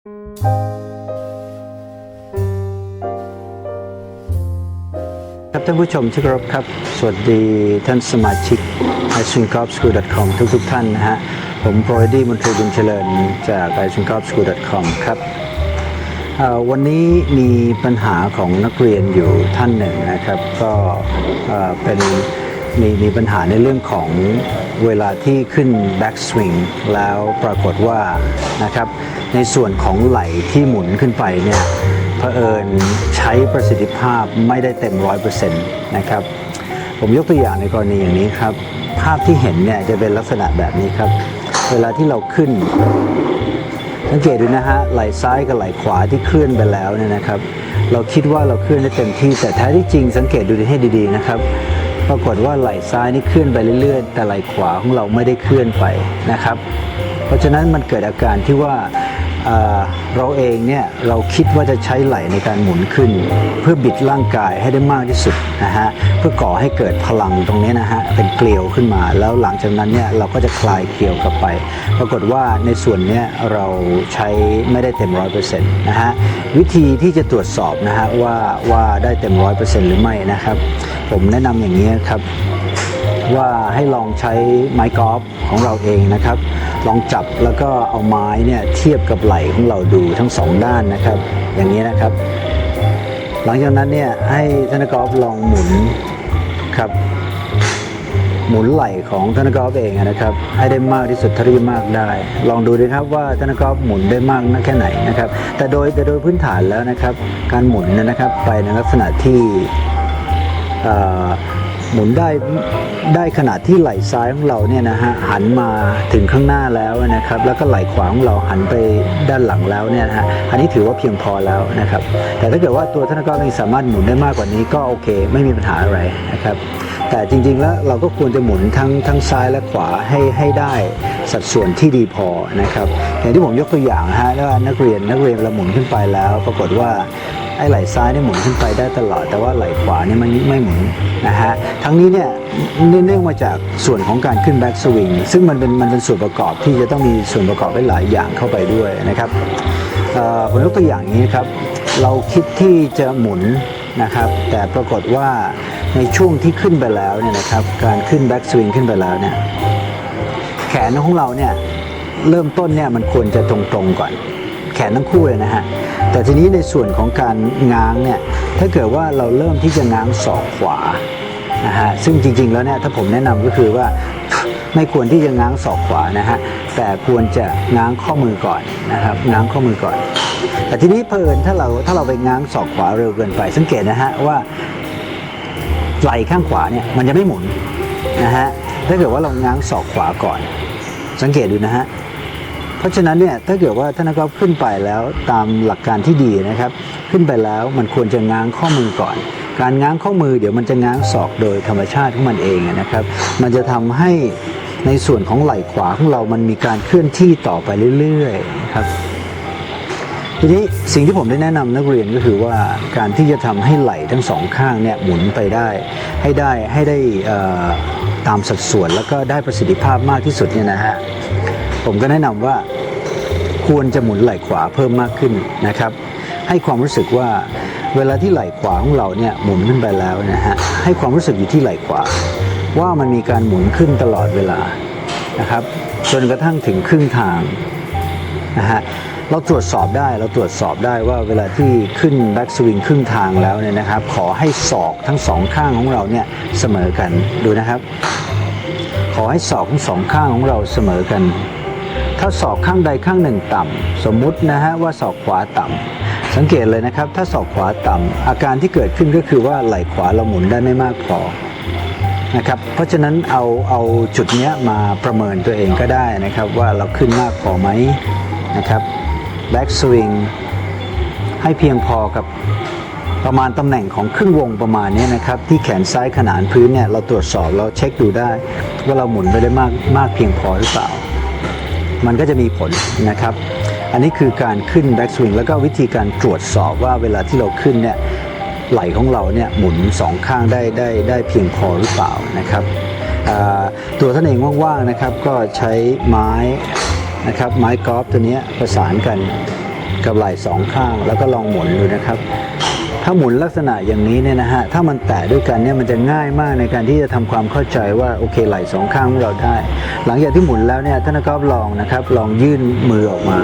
ครับท่านผู้ชมที่เคารพครับ สวัสดีท่านสมาชิก i s w i n g g o l f s c h o o l c o m ทุกทุกๆท่านนะฮะ ผมโปรยดี้มนตรีบุญเจริญจาก i s w i n g g o l f s c h o o l c o m ครับ วันนี้มีปัญหาของนักเรียนอยู่ท่านหนึ่งนะครับ ก็เอ่อเป็นมีมีปัญหาในเรื่องของเวลาที่ขึ้น back swing แล้วปรากฏว่านะครับ ในส่วนของไหลที่หมุนขึ้นไปเนี่ยเผอิญใช้ประสิทธิภาพไม่ได้เต็มร้อยเปอร์เซ็นต์นะครับ ผมยกตัวอย่างในกรณีอย่างนี้ครับ ภาพที่เห็นเนี่ยจะเป็นลักษณะแบบนี้ครับ เวลาที่เราขึ้น สังเกตดูนะฮะไหลซ้ายกับไหลขวาที่เคลื่อนไปแล้วเนี่ยนะครับ เราคิดว่าเราเคลื่อนได้เต็มที่แต่แท้ที่จริงสังเกตดูให้ดีๆนะครับปรากฏว่าไหล่ซ้ายนี่เคลื่อนไปเรื่อยๆ แต่ไหล่ขวาของเราไม่ได้เคลื่อนไปนะครับ เพราะฉะนั้นมันเกิดอาการที่ว่า เราเองเนี่ยเราคิดว่าจะใช้ไหลในการหมุนขึ้น เพื่อบิดร่างกายให้ได้มากที่สุดนะฮะเพื่อก่อให้เกิดพลังตรงนี้นะฮะเป็นเกลียวขึ้นมา แล้วหลังจากนั้นเนี่ยเราก็จะคลายเกลียวกลับไป ปรากฏว่าในส่วนเนี้ยเราใช้ไม่ได้เต็มร้อยเปอร์เซ็นต์นะฮะวิธีที่จะตรวจสอบนะฮะว่าว่าได้เต็มร้อยเปอร์เซ็นต์หรือไม่นะครับ ผมแนะนำอย่างนี้ครับ ว่าให้ลองใช้ไม้กอล์ฟของเราเองนะครับ ลองจับแล้วก็เอาไม้เนี่ยเทียบกับไหล่ของเราดูทั้งสองด้านนะครับ อย่างนี้นะครับ หลังจากนั้นเนี่ยให้ท่านกอล์ฟลองหมุนครับหมุนไหล่ของท่านกกอล์ฟเองนะครับ ให้ได้มากที่สุดเท่าที่มากได้ ลองดูดีครับว่าท่านกกอล์ฟหมุนได้มากนักแค่ไหนนะครับ แต่โดยแต่โดยพื้นฐานแล้วนะครับ การหมุนเนยนะครับไปในลักษณะที่ หมุนได้ได้ขนาดที่ไหล่ซ้ายของเราเนี่ยนะฮะหันมาถึงข้างหน้าแล้วนะครับ แล้วก็ไหล่ขวาของเราหันไปด้านหลังแล้วเนี่ยนะฮะอันนี้ถือว่าเพียงพอแล้วนะครับ แต่ถ้าเกิดว่าตัวท่านก็ไม่สามารถหมุนได้มากกว่านี้ก็โอเค ไม่มีปัญหาอะไรนะครับ แต่จริงๆแล้วเราก็ควรจะหมุนทั้งทั้งซ้ายและขวาให้ให้ได้สัดส่วนที่ดีพอนะครับอย่างที่ผมยกตัวอย่างฮะว่านักเรียนนักเรียนเราหมุนขึ้นไปแล้ว ปรากฏว่า ไอ้ไหล่ซ้ายเนี่ยหมุนขึ้นไปได้ตลอด แต่ว่าไหล่ขวาเนี่ยมันไม่หมุนนะฮะทั้งนี้เนี่ยเนื่องมาจากส่วนของการขึ้นแบ็กสวิงซึ่งมันเป็นมันเป็นส่วนประกอบที่จะต้องมีส่วนประกอบหลายอย่างเข้าไปด้วยนะครับผมยกตัวอย่างนี้ครับเราคิดที่จะหมุนนะครับ แต่ปรากฏว่าในช่วงที่ขึ้นไปแล้วเนี่ยนะครับ การขึ้นแบ็กสวิงขึ้นไปแล้วเนี่ยแขนของเราเนี่ยเริ่มต้นเนี่ยมันควรจะตรงๆก่อน นทั้งคู่เลยนะฮะ แต่ทีนี้ในส่วนของการง้างเนี่ย ถ้าเกิดว่าเราเริ่มที่จะง้างศอกขวานะฮะ ซึ่งจริง ๆ แล้วเนี่ยถ้าผมแนะนำก็คือว่าไม่ควรที่จะง้างศอกขวานะฮะ แต่ควรจะง้างข้อมือก่อนนะครับ ง้างข้อมือก่อน แต่ทีนี้เพลินถ้าเราถ้าเราไปง้างศอกขวาเร็วเกินไป สังเกตนะฮะว่าไหล่ข้างขวาเนี่ยมันจะไม่หมุนนะฮะ ถ้าเกิดว่าเราง้างศอกขวาก่อน สังเกตดูนะฮะ เพราะฉะนั้นเนี่ยถ้าเกิดว่าท่านนักกอล์ฟขึ้นไปแล้วตามหลักการที่ดีนะครับ ขึ้นไปแล้วมันควรจะง้างข้อมือก่อน การง้างข้อมือเดี๋ยวมันจะง้างศอกโดยธรรมชาติของมันเองนะครับ มันจะทำให้ในส่วนของไหล่ขวาของเรามันมีการเคลื่อนที่ต่อไปเรื่อยๆนะครับทีนี้สิ่งที่ผมได้แนะนำนักเรียนก็คือว่าการที่จะทำให้ไหล่ทั้งสองข้างเนี่ยหมุนไปได้ ให้ได้ให้ได้ตามสัดส่วนแล้วก็ได้ประสิทธิภาพมากที่สุดเนี่ยนะฮะ ผมก็แนะนำว่าควรจะหมุนไหล่ขวาเพิ่มมากขึ้นนะครับ ให้ความรู้สึกว่าเวลาที่ไหล่ขวาของเราเนี่ยหมุนขึ้นไปแล้วนะฮะให้ความรู้สึกอยู่ที่ไหล่ขวา ว่ามันมีการหมุนขึ้นตลอดเวลานะครับจนกระทั่งถึงครึ่งทางนะฮะเราตรวจสอบได้เราตรวจสอบได้ว่าเวลาที่ขึ้นแบ็กสวิงครึ่งทางแล้วเนี่ยนะครับ ขอให้ศอกทั้งสองข้างของเราเนี่ยเสมอกันดูนะครับ ขอให้ศอกทั้งสองข้างของเราเสมอกัน ถ้าศอกข้างใดข้างหนึ่งต่ำสมมุตินะฮะว่าศอกขวาต่ำสังเกตเลยนะครับ ถ้าศอกขวาต่ำอาการที่เกิดขึ้นก็คือว่าไหล่ขวาเราหมุนได้ไม่มากพอนะครับเพราะฉะนั้นเอาเอาจุดเนี้ยมาประเมินตัวเองก็ได้นะครับ ว่าเราขึ้นมากพอไหมนะครับแบ็กสวิงให้เพียงพอกับประมาณตำแหน่งของครึ่งวงประมาณนี้นะครับ ที่แขนซ้ายขนานพื้นเนี่ยเราตรวจสอบเราเช็คดูได้ ว่าเราหมุนไปได้มากมากเพียงพอหรือเปล่า มันก็จะมีผลนะครับ อันนี้คือการขึ้นแบ็กสวิงแล้วก็วิธีการตรวจสอบว่าเวลาที่เราขึ้นเนี่ยไหล่ของเราเนี่ยหมุนสองข้างได้ได้ได้เพียงพอหรือเปล่านะครับตัวท่านเองว่างๆนะครับก็ใช้ไม้นะครับไม้กอล์ฟตัวเนี้ยประสานกันกับไหล่สองข้างแล้วก็ลองหมุนดูนะครับ ถ้าหมุนลักษณะอย่างนี้เนี่ยนะฮะ ถ้ามันแตะด้วยกันเนี่ยมันจะง่ายมากในการที่จะทำความเข้าใจว่าโอเคไหล่สองข้างของเราได้ หลังจากที่หมุนแล้วเนี่ยท่านก็ลองนะครับ ลองยื่นมือออกมา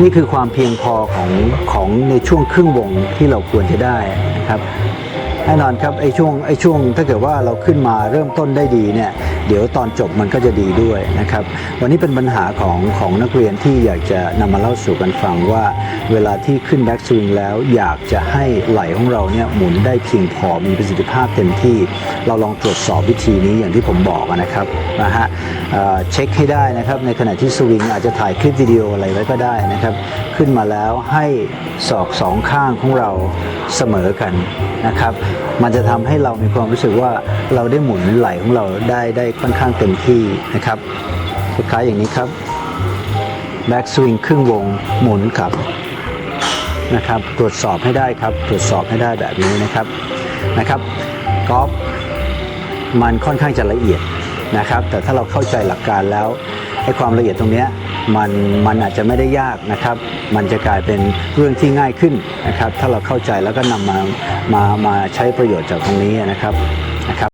นี่คือความเพียงพอของของในช่วงครึ่งวงที่เราควรจะได้นะครับ แน่นอนครับไอ้ช่วงไอ้ช่วงถ้าเกิดว่าเราขึ้นมาเริ่มต้นได้ดีเนี่ยเดี๋ยวตอนจบมันก็จะดีด้วยนะครับวันนี้เป็นปัญหาของของนักเรียนที่อยากจะนำมาเล่าสู่กันฟังว่า เวลาที่ขึ้นแบ็กสวิงแล้วอยากจะให้ไหลของเราเนี่ยหมุนได้เพียงพอมีประสิทธิภาพเต็มที่ เราลองตรวจสอบวิธีนี้อย่างที่ผมบอกนะครับนะฮะเอ่อเช็คให้ได้นะครับในขณะที่สวิงอาจจะถ่ายคลิปวิดีโออะไรไว้ก็ได้นะครับขึ้นมาแล้วให้ศอกสองข้างของเราเสมอกันนะครับมันจะทำให้เรามีความรู้สึกว่าเราได้หมุนไหลของเราได้ได้ค่อนข้างเต็มที่นะครับคล้ายๆอย่างนี้ครับแบ็กสวิงครึ่งวงหมุนกลับนะครับตรวจสอบให้ได้ครับ ตรวจสอบให้ได้แบบนี้นะครับนะครับกอล์ฟมันค่อนข้างจะละเอียดนะครับ แต่ถ้าเราเข้าใจหลักการแล้ว ไอ้ความละเอียดตรงนี้มันมันอาจจะไม่ได้ยากนะครับ มันจะกลายเป็นเรื่องที่ง่ายขึ้นนะครับ ถ้าเราเข้าใจแล้วก็นำมามามาใช้ประโยชน์จากตรงนี้นะครับนะครับ